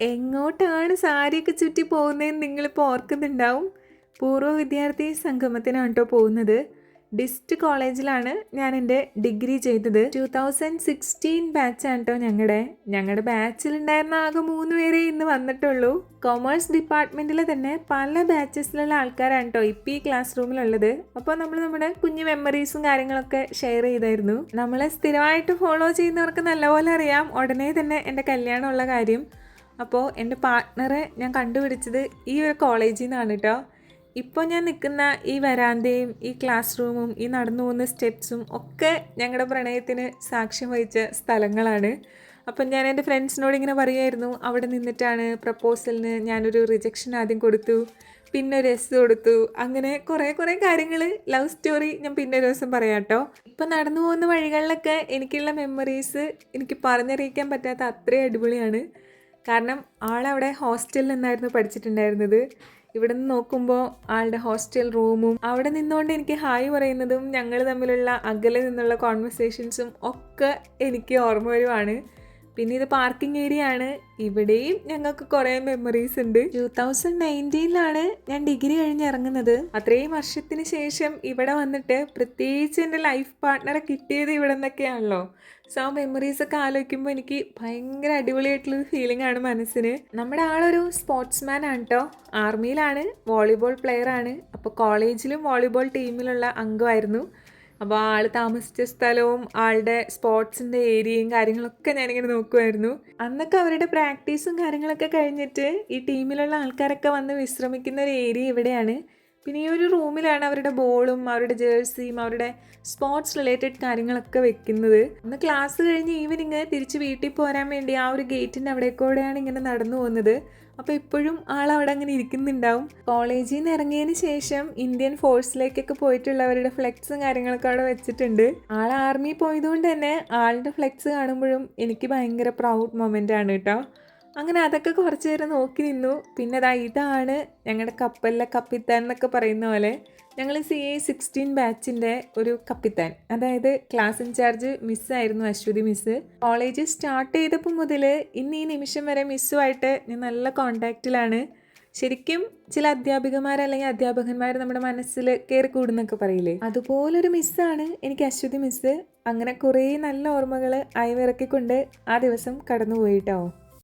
എങ്ങോട്ടാണ് സാരിയൊക്കെ ചുറ്റി പോകുന്നതെന്ന് നിങ്ങളിപ്പോൾ ഓർക്കുന്നുണ്ടാവും? പൂർവ വിദ്യാർത്ഥി സംഗമത്തിനാണ് കേട്ടോ പോകുന്നത്. ഡിസ്റ്റ് കോളേജിലാണ് ഞാൻ എന്റെ ഡിഗ്രി ചെയ്തത്. ടു തൗസൻഡ് സിക്സ്റ്റീൻ ബാച്ചാണ് കേട്ടോ ഞങ്ങളുടെ ഞങ്ങളുടെ ബാച്ചിലുണ്ടായിരുന്ന ആകെ മൂന്ന് പേരെ ഇന്ന് വന്നിട്ടുള്ളൂ. കൊമേഴ്സ് ഡിപ്പാർട്ട്മെന്റിൽ തന്നെ പല ബാച്ചസിലുള്ള ആൾക്കാരാണ് കേട്ടോ ഇപ്പം ഈ ക്ലാസ് റൂമിലുള്ളത്. അപ്പോൾ നമ്മൾ നമ്മുടെ കുഞ്ഞു മെമ്മറീസും കാര്യങ്ങളൊക്കെ ഷെയർ ചെയ്തായിരുന്നു. നമ്മളെ സ്ഥിരമായിട്ട് ഫോളോ ചെയ്യുന്നവർക്ക് നല്ലപോലെ അറിയാം. ഉടനെ തന്നെ എന്റെ കല്യാണമുള്ള കാര്യം. അപ്പോൾ എന്റെ പാർട്ട്ണറെ ഞാൻ കണ്ടുപിടിച്ചത് ഈ ഒരു കോളേജിൽ നിന്നാണ് കേട്ടോ ഇപ്പോൾ ഞാൻ നിൽക്കുന്ന ഈ വരാന്തയും ഈ ക്ലാസ് റൂമും ഈ നടന്നു പോകുന്ന സ്റ്റെപ്സും ഒക്കെ ഞങ്ങളുടെ പ്രണയത്തിന് സാക്ഷ്യം വഹിച്ച സ്ഥലങ്ങളാണ്. അപ്പം ഞാൻ എന്റെ ഫ്രണ്ട്സിനോട് ഇങ്ങനെ പറയുമായിരുന്നു അവിടെ നിന്നിട്ടാണ് പ്രപ്പോസലിന് ഞാനൊരു റിജക്ഷൻ ആദ്യം കൊടുത്തു പിന്നെ ഒരു എസ് കൊടുത്തു. അങ്ങനെ കുറേ കുറേ കാര്യങ്ങൾ ലവ് സ്റ്റോറി ഞാൻ പിന്നെ ഒരു ദിവസം പറയാം കേട്ടോ ഇപ്പം നടന്നു പോകുന്ന വഴികളിലൊക്കെ എനിക്കുള്ള മെമ്മറീസ് എനിക്ക് പറഞ്ഞറിയിക്കാൻ പറ്റാത്ത അത്രയും അടിപൊളിയാണ്. കാരണം ആളവിടെ ഹോസ്റ്റലിൽ നിന്നായിരുന്നു പഠിച്ചിട്ടുണ്ടായിരുന്നത്. ഇവിടെ നിന്ന് നോക്കുമ്പോൾ ആളുടെ ഹോസ്റ്റൽ റൂമും അവിടെ നിന്നുകൊണ്ട് എനിക്ക് ഹായ് പറയുന്നതും ഞങ്ങൾ തമ്മിലുള്ള അകലെ നിന്നുള്ള കോൺവെർസേഷൻസും ഒക്കെ എനിക്ക് ഓർമ്മ വരുവാണ്. പിന്നെ ഇത് പാർക്കിംഗ് ഏരിയ ആണ് ഇവിടെയും ഞങ്ങൾക്ക് കുറേ മെമ്മറീസ് ഉണ്ട്. ടൂ തൗസൻഡ് നയന്റീനിലാണ് ഞാൻ ഡിഗ്രി കഴിഞ്ഞ് ഇറങ്ങുന്നത്. അത്രയും വർഷത്തിന് ശേഷം ഇവിടെ വന്നിട്ട് പ്രത്യേകിച്ച് എന്റെ ലൈഫ് പാർട്ട്ണറെ കിട്ടിയത് ഇവിടെ നിന്നൊക്കെയാണല്ലോ. സോ ആ മെമ്മറീസ് ഒക്കെ ആലോചിക്കുമ്പോൾ എനിക്ക് ഭയങ്കര അടിപൊളിയായിട്ടുള്ളൊരു ഫീലിംഗ് ആണ് മനസ്സിന്. നമ്മുടെ ആളൊരു സ്പോർട്സ്മാൻ ആണ് കേട്ടോ ആർമിയിലാണ് വോളിബോൾ പ്ലെയർ ആണ്. അപ്പോൾ കോളേജിലും വോളിബോൾ ടീമിലുള്ള അംഗമായിരുന്നു. അപ്പോൾ ആൾ താമസിച്ച സ്ഥലവും ആളുടെ സ്പോർട്സിന്റെ ഏരിയയും കാര്യങ്ങളൊക്കെ ഞാനിങ്ങനെ നോക്കുമായിരുന്നു അന്നൊക്കെ അവരുടെ പ്രാക്ടീസും കാര്യങ്ങളൊക്കെ കഴിഞ്ഞിട്ട് ഈ ടീമിലുള്ള ആൾക്കാരൊക്കെ വന്ന് വിശ്രമിക്കുന്ന ഒരു ഏരിയ ഇവിടെയാണ്. പിന്നെ ഈ ഒരു റൂമിലാണ് അവരുടെ ബോളും അവരുടെ ജേഴ്സിയും അവരുടെ സ്പോർട്സ് റിലേറ്റഡ് കാര്യങ്ങളൊക്കെ വെക്കുന്നത്. അന്ന് ക്ലാസ് കഴിഞ്ഞ് ഈവനിങ് തിരിച്ച് വീട്ടിൽ പോരാൻ വേണ്ടി ആ ഒരു ഗേറ്റിന്റെ അവിടെ കൂടെയാണ് ഇങ്ങനെ നടന്നു പോകുന്നത്. അപ്പോൾ ഇപ്പോഴും ആൾ അവിടെ അങ്ങനെ ഇരിക്കുന്നുണ്ടാവും. കോളേജിൽ നിന്ന് ഇറങ്ങിയതിന് ശേഷം ഇന്ത്യൻ ഫോഴ്സിലേക്കൊക്കെ പോയിട്ടുള്ളവരുടെ ഫ്ലെക്സും കാര്യങ്ങളൊക്കെ അവിടെ വെച്ചിട്ടുണ്ട്. ആൾ ആർമി പോയതുകൊണ്ട് തന്നെ ആളുടെ ഫ്ലെക്സ് കാണുമ്പോഴും എനിക്ക് ഭയങ്കര പ്രൗഡ് മൊമെന്റ് ആണ് കേട്ടോ. അങ്ങനെ അതൊക്കെ കുറച്ച് നേരം നോക്കി നിന്നു. പിന്നെ അതാ ഇതാണ് ഞങ്ങളുടെ കപ്പലിലെ കപ്പിത്താൻ എന്നൊക്കെ പറയുന്ന പോലെ ഞങ്ങൾ സി എ സിക്സ്റ്റീൻ ബാച്ചിന്റെ ഒരു കപ്പിത്താൻ. അതായത് ക്ലാസ് ഇൻചാർജ് മിസ്സായിരുന്നു അശ്വതി മിസ്സ് കോളേജ് സ്റ്റാർട്ട് ചെയ്തപ്പോൾ മുതൽ ഇന്ന് ഈ നിമിഷം വരെ മിസ്സുമായിട്ട് ഞാൻ നല്ല കോണ്ടാക്റ്റിലാണ് ശരിക്കും ചില അധ്യാപികമാർ അല്ലെങ്കിൽ അധ്യാപകന്മാർ നമ്മുടെ മനസ്സിൽ കയറി കൂടുന്നൊക്കെ പറയില്ലേ? അതുപോലൊരു മിസ്സാണ് എനിക്ക് അശ്വതി മിസ്സ് അങ്ങനെ കുറേ നല്ല ഓർമ്മകൾ അയവിറക്കിക്കൊണ്ട് ആ ദിവസം കടന്നുപോയിട്ടോ.